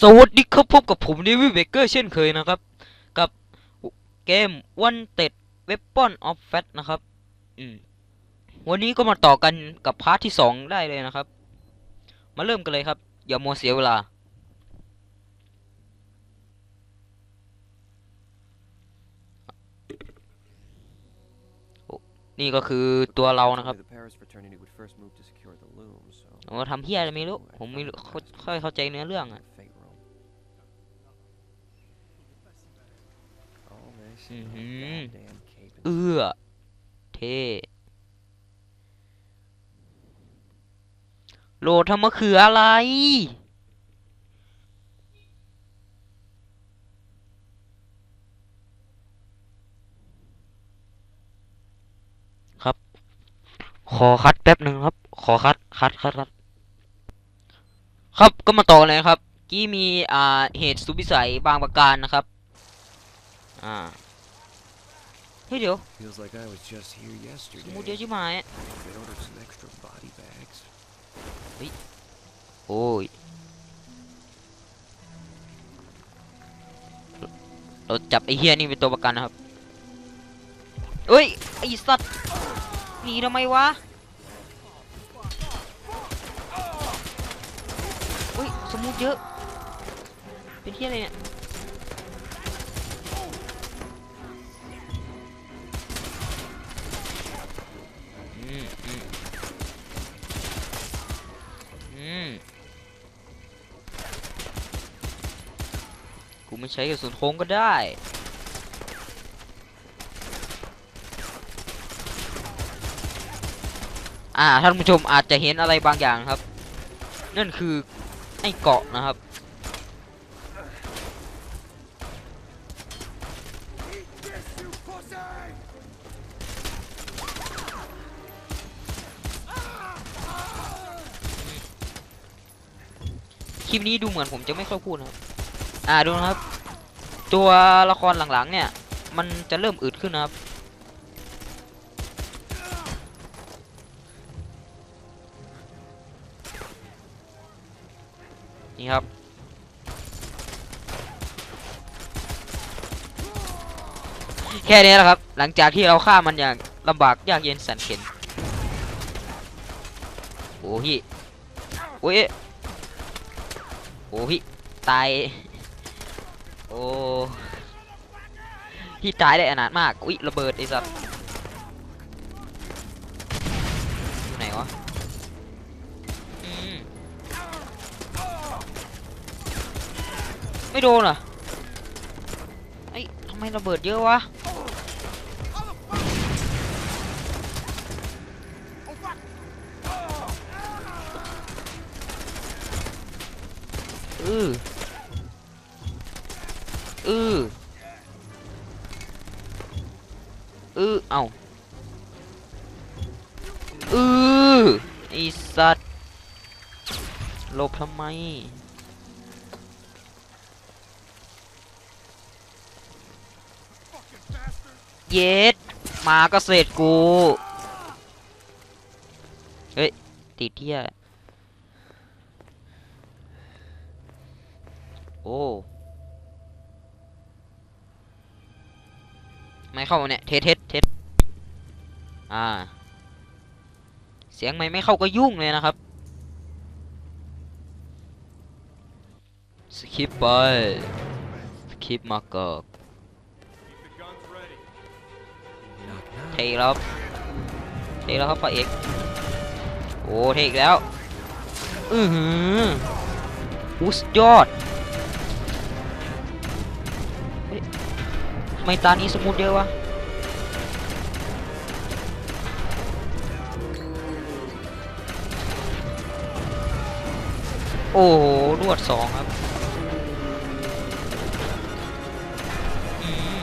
สวัสดีครับพบกับผมเดวิดเบเกอร์เช่นเคยนะครับ กับเกม One t e d Weapon of Fat นะครับอืมวันนี้ก็มาต่อกันกับพาร์ทที่สองได้เลยนะครับ มาเริ่มกันเลยครับ อย่ามัวเสียเวลาโอ้นี่ก็คือตัวเรานะครับ The Paris fraternity would first move to secure the loom, so โอ้ทำเพี้ยอะไรไม่รู้ ผมไม่รู้เข้าค่อยเข้าใจเนื้อเรื่องอะ เอื้อเท่โหลดทำมะเขืออะไร ครับ ขอคัดแป๊บหนึ่งครับ ขอคัดคัดคัดคัดครับก็มาต่อเลยครับ กี้มีอ่าเหตุสุดวิสัยบางประการนะครับ อ่า เฮ้ยเดี๋ยว Feels like I was just here สมูทเยอะ yesterday. ชิบหายอะ They ordered some extra body bags. โอ้ย เราจับไอ้เฮียนี่เป็นตัวประกันนะครับ เอ้ย ไอ้สัตว์หนีทำไมวะเฮ้ย สมูทเยอะ เป็นเฮียอะไรเนี่ย กูไม่ใช้กระสุนโค้งก็ได้อ่าท่านผู้ชมอาจจะเห็นอะไรบางอย่างครับ นั่นคือไอ้เกาะนะครับ คลิปนี้ดูเหมือนผมจะไม่ค่อยพูดนะครับ อ่าดูนะครับ ตัวละครหลังๆเนี่ย มันจะเริ่มอืดขึ้นนะครับนี่ครับ แค่นี้แหละครับ หลังจากที่เราฆ่ามันอย่างลำบากยากเย็นแสนเข็นโอ้พี่โอ้ยโอ้พี่ตาย อ้พี่ตายได้อนาถมาก อุ้ยระเบิดไอ้สัสอยู่ไหนวะอืมไม่โดนเหรอไอ้ทำไมระเบิดเยอะวะอือ อืออือเอาอือไอสัตว์หลบทำไมเย็ดมาก็เสร็จกู เฮ้ย ติดเที่ยโอ้ ไม่เข้าเนี่ยเทสเทสเทสอ่า เสียงไม่ไม่เข้าก็ยุ่งเลยนะครับสคิปไปสคิปมาเกิกเทีกแล้วเทีกแล้วครับพระเอกโอ้เทอีกแล้ว อือหืออุสดยอด ไมตานี้สมูทเยอะวะโอ้โหรวดสองครับอืม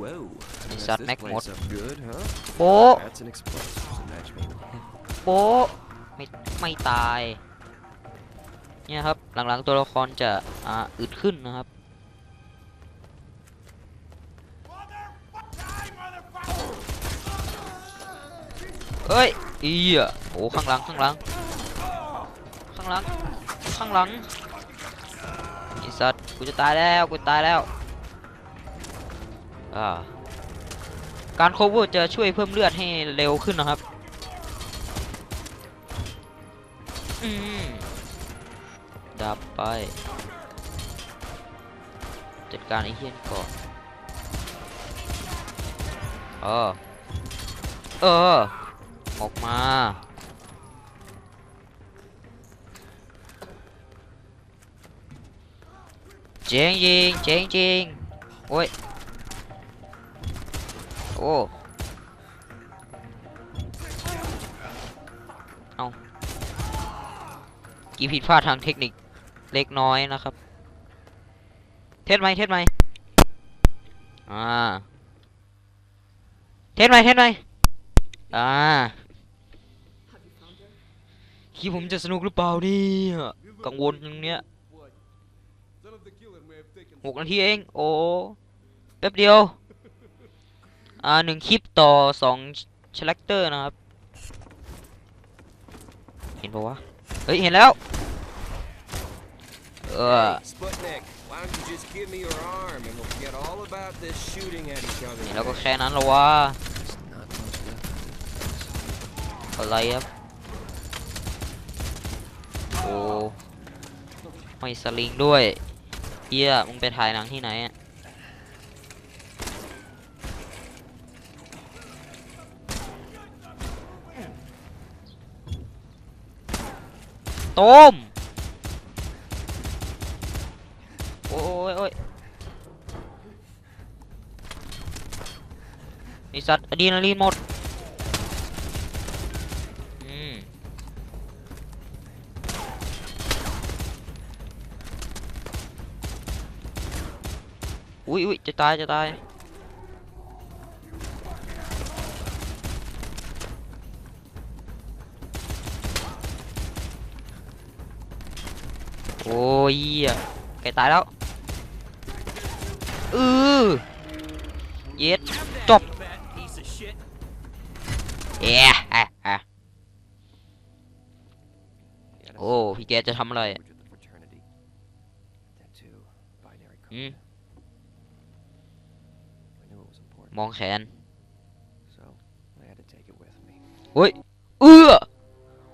Whoa. Is messed that this Mac place mod? up good, huh? โป๊ะ That's an explosives a match made. โป๊ะไม่ไม่ตาย เนี่ยครับ หลังๆตัวละครจะอ่าอึดขึ้นนะครับเอ้ยอีอะโอ้ข้างหลังข้างหลัง ข้างหลัง ข้างหลังไอสัตว์กูจะตายแล้วกูตายแล้วอ่าการ cover จะช่วยเพิ่มเลือดให้เร็วขึ้นนะครับอืม ดับไป จัดการไอ้เฮียนก่อนเออเออ ออกมาเจ๋งจริงเจ๋งจริงโอ้ย โอ้ เอา กี่ผิดพลาดทางเทคนิค เล็กน้อยนะครับ เทสไหมเทสไหมอ่า เทสไหมเทสไหมอ่าคีผมจะสนุกหรือเปล่านี่กังวลตรงเนี้ยหกนาทีเอง โอ้แป๊บเดียว อ่าหนึ่งคลิปต่อสองชลักเตอร์นะครับ เห็นปะวะ เฮ้ย เห็นแล้ว เออ Hey, Sputnik, why don't you just give me your arm and we'll forget all about this shooting at each other. เห็นแล้วก็แค่นั้นละวะ It's not much left. อะไรครับโอ้ไม่สลิงด้วยเฮียมึงไปถ่ายหนังที่ไหนอะต้ม โอ้ยโอ้ย ไอสัตว์อะดรีนาลีนหมดอื มอุ้ยอุ้ยจะตายจะตายโอ้ยเอือเอ๊ะอะอะ Yeah, โอ้ พี่แกจะทำอะไรมองแขน so I had to take it with me. เฮ้ย เอื้อ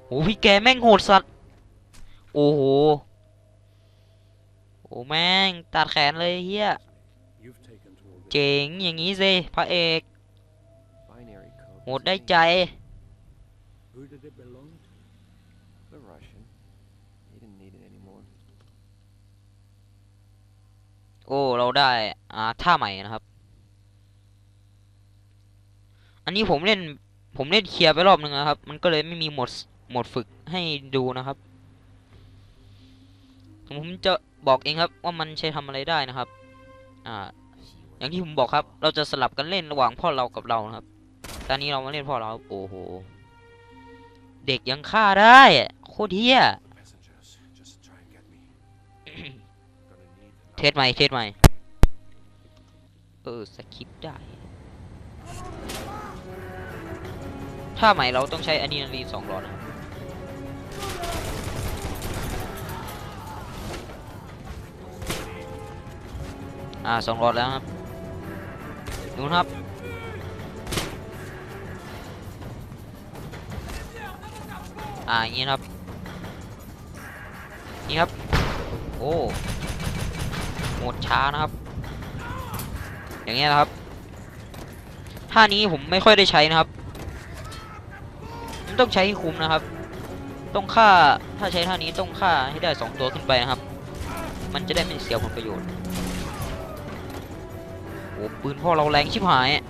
โหพี่แกแม่งโหดสัตว์ โอ้โห โอ้แม่งตัดแขนเลยเฮียเจ๋งอย่างนี้สิพระเอก ห was ดได้ a ใจ Who did it belong to? The Russian. He didn't need it anymore. โอ้ เราได้ อ่า ท่าใหม่นะครับ อันนี้ผมเล่น ผมเล่นเคลียร์ไปรอบนึงนะครับ มันก็เลยไม่มีโหมดโหมดฝึกให้ดูนะครับ ผมจะบอกเองครับ ว่ามันใช้ทำอะไรได้นะครับ อ่า อย่างที่ผมบอกครับ เราจะสลับกันเล่นระหว่างพ่อเรากับเรานะครับ ตอนนี้เรามาเล่นพ่อเราโอ้โหเด็กยังฆ่าได้โคตรเฮียเทสใหม่เทสใหม่เออสคริปได้ ถ้าใหม่เราต้องใช้อะดรีนาลีนสองหลอดนะอ่าสองหลอดแล้วครับดูนครับ อ่าอย่างนี้ครับ นี่ครับ โอ้หมดช้านะครับ อย่างเงี้ยนะครับท่านี้ผมไม่ค่อยได้ใช้นะครับมันต้องใช้ให้คุ้มนะครับ ต้องฆ่าถ้าใช้ท่านี้ต้องฆ่าให้ได้สองตัวขึ้นไปนะครับ มันจะได้ไม่เสียผลประโยชน์โอ้ปืนพ่อเราแรงชิบหายอะ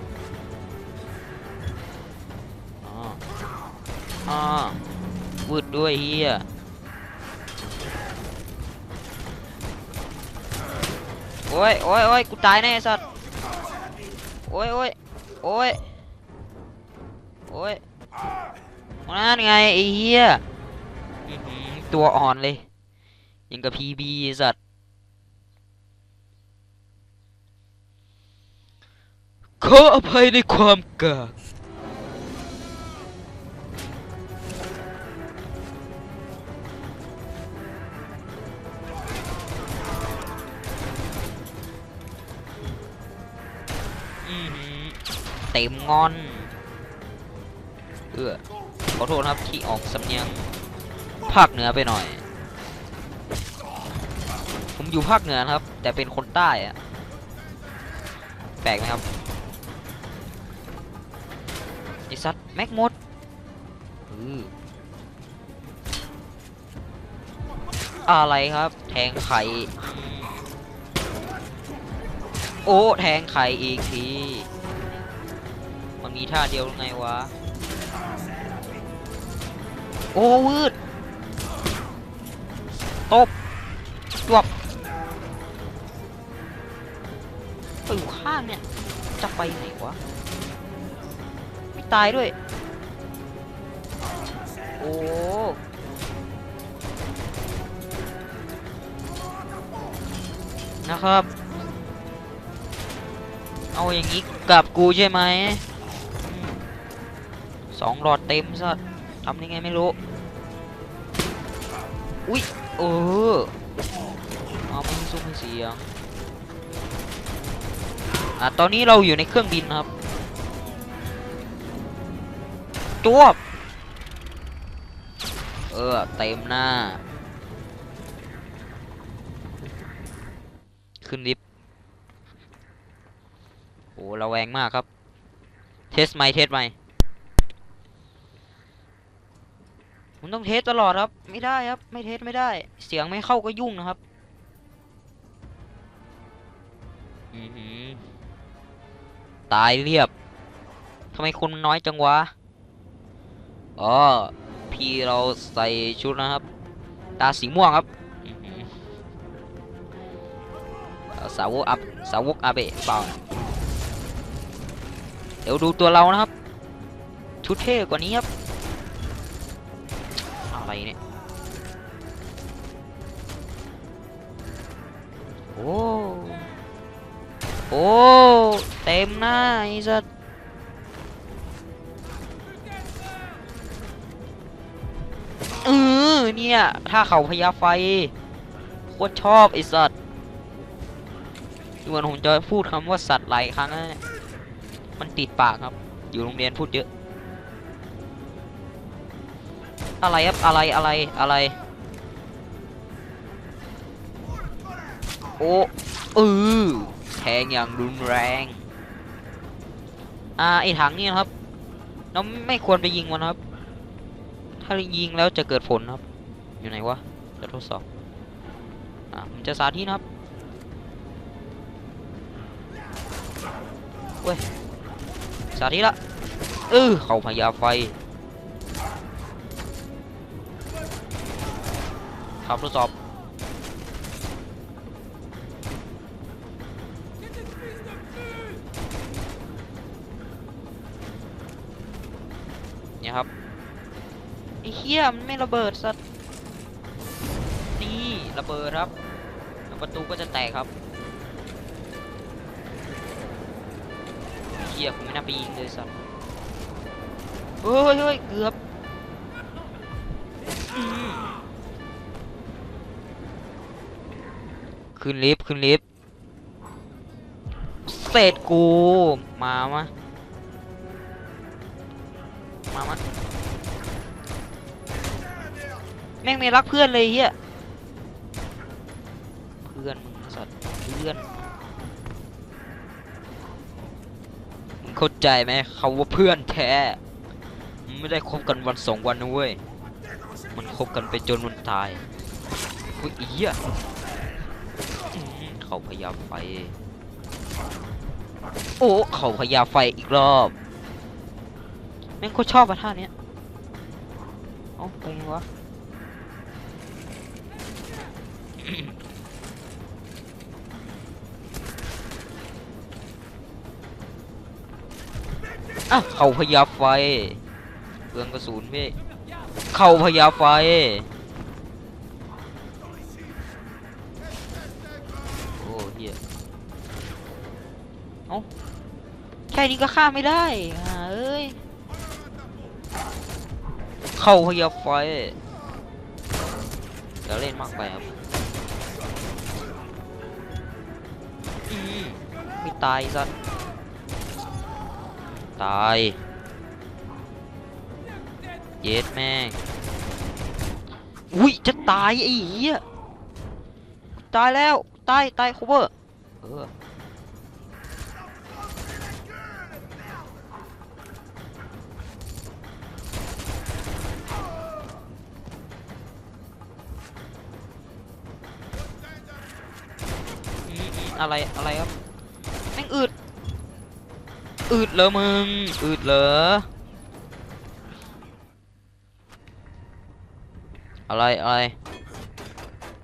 อ่าอ่า วืดด้วยเฮียโอ้ยโอ้ยโอ้ยกูตายแน่สัตว์โอ้ยโอ้ยโอ้ยโอ้ยนั่นไงไอ้เหี้ยตัวอ่อนเลยยังกับพีบีสัตว์ขออภัยในความกาก เต็มงอน เออขอโทษนะครับที่ออกสำเนียงภาคเหนือไปหน่อย ผมอยู่ภาคเหนือนะครับ แต่เป็นคนใต้อะแปลกไหมครับไอสัตว์แม็กมดอืออะไรครับ แทงไข่อืมโอ้ แทงไข่อีกที มีท่าเดียวไงวะ โอ้วืดตบจวบไปอยู่ข้างเนี่ย จะไปไหนวะ ไม่ตายด้วย โอ้นะครับ เอาอย่างนี้กับกูใช่ไหม สองหลอดเต็มสัตว์ทำยังไงไม่รู้ อุ๊ยเออเอาไม่ซุ้มให้เสียงอะตอนนี้เราอยู่ในเครื่องบินครับจวบเออเต็มหน้า ขึ้นลิฟต์โอ้ระแวงมากครับ เทสไหมเทสไหม ค์มันต้องเทสตลอดครับ ไม่ได้ครับ ไม่เทสไม่ได้ เสียงไม่เข้าก็ยุ่งนะครับอือหือตายเรียบทำไมคนน้อยจังวะ อ๋อ พี่เราใส่ชุดนะครับ ตาสีม่วงครับสาวกอับสาวกอาเบะเปล่าเดี๋ยวดูตัวเรานะครับ ชุดเท่กว่านี้ครับ อะไรเนี่ย โอ้ โอ้ เต็มหน้าไอ้สัสเออเนี่ย ถ้าเขาพญาไฟโคตรชอบไอ้สัตว์เหมือนผมจะพูดคำว่าสัตว์หลายครั้งแล้นี่ยมันติดปากครับ อยู่โรงเรียนพูดเยอะ อะไรครับอะไรอะไรอะไร โอ้เออแทงอย่างรุนแรง อ่าไอถังนี่นครับเราไม่ควรไปยิงมันครับ ถ้ายิงแล้วจะเกิดผลครับ อยู่ไหนวะจะทดสอบอ่าผมจะสาธิตนะครับเว้ยสาธิตละเออเขาพยาไฟ ครับทดสอบเนี่ยครับไอ้เหี้ยมันไม่ระเบิดสัตว์นี่ระเบิดครับแล้วประตูก็จะแตกครับไอ้เหี้ยผมไม่น่าไปยิงเลยสัตว์เฮ้ยเฮ้ยเกือบ ขึ้นลิฟต์ขึ้นลิฟต์เสร็จกูมามามามาแม่งไม่รักเพื่อนเลยเฮียเพื่อนมึงสัตว์เพื่อนมึงเข้าใจไหมเขาว่าเพื่อนแท้ไม่ได้คบกันวันสองวันนะเว้ยมันคบกันไปจนมันตายอุ้ยเหี้ย เขาพยาไฟ โอ้เขาพยาไฟอีกรอบ แม่งโคตรชอบอะท่าเนี้ยเอ้าไปไงวะอะเขาพยาไฟเปลืองกระสุนพี่ เขาพยาไฟ ค่นี้ก็ฆ่าไม่ได้อ่าเอ้ย เข้าพยาไฟเดี๋ยวเล่นมากไปครับอืมไม่ตายสัตว์ตายเย็ดแม่งอุ้ยจะตายไอ้เหี้ยตายแล้ว ตาย ตาย cover เอออืมอืม อะไรอะไรครับแม่งอืดอืดเหรอมึงอืดเหรออะไรอะไร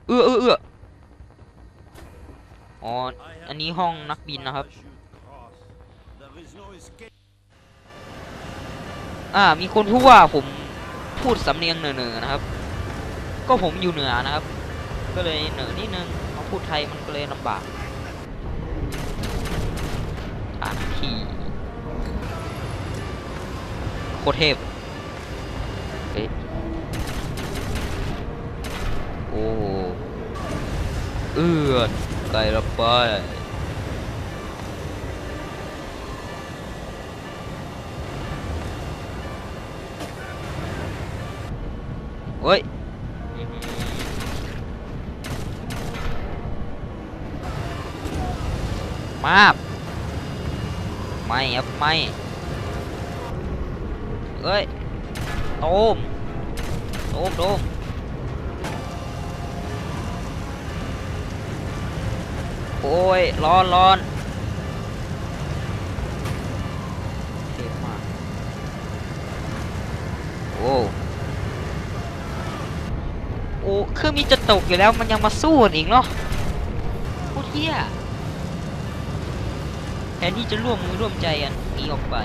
เอื้อเอื้อเอื้ออ๋ออันนี้ห้องนักบินนะครับอ่ามีคนพูดว่าผมพูดสำเนียงเหนือๆนะครับ ก็ผมอยู่เหนือนะครับ ก็เลยเหนือนิดนึงมาพูดไทยมันก็เลยลำบากานทีโคตรเทพเอ๊ะโอ้เอื้อนไกลละไปเฮ้ยมาบ ไม่ครับไม่เอ้ยโตมโตมโตมโอ้ยร้อนร้อนเทพมากโอ้โอ้เครื่องมีจะตกอยู่แล้วมันยังมาสู้อีกเนาะโคตรเหี้ย นที่จะร่วมมือร่วมใจกันหนีออกไป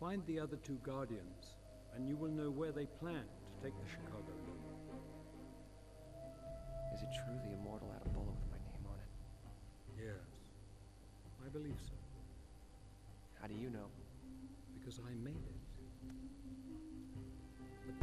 Find the other two guardians, and you will know where they plan to take the Chicago Loop. Is it true the Immortal had a bullet with my name on it? Yes, I believe so, How do you know? because I made it.